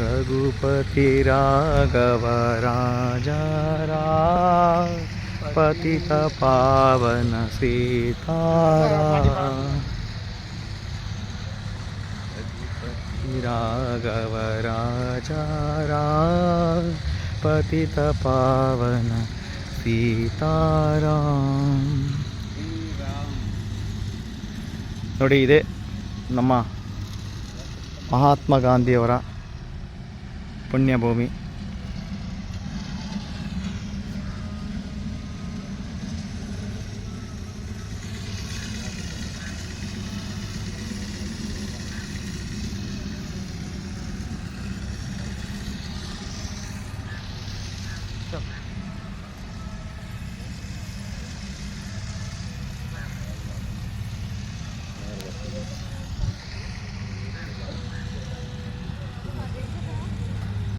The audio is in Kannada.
रघुपति राघव राजा राम पतित पावन सीताराम राघव राजा राम पतित पावन ಸೀತಾರಾಮ್ ನೋಡಿ ಇದೆ ನಮ್ಮ ಮಹಾತ್ಮ ಗಾಂಧಿಯವರ పుణ్యభూమి Stop.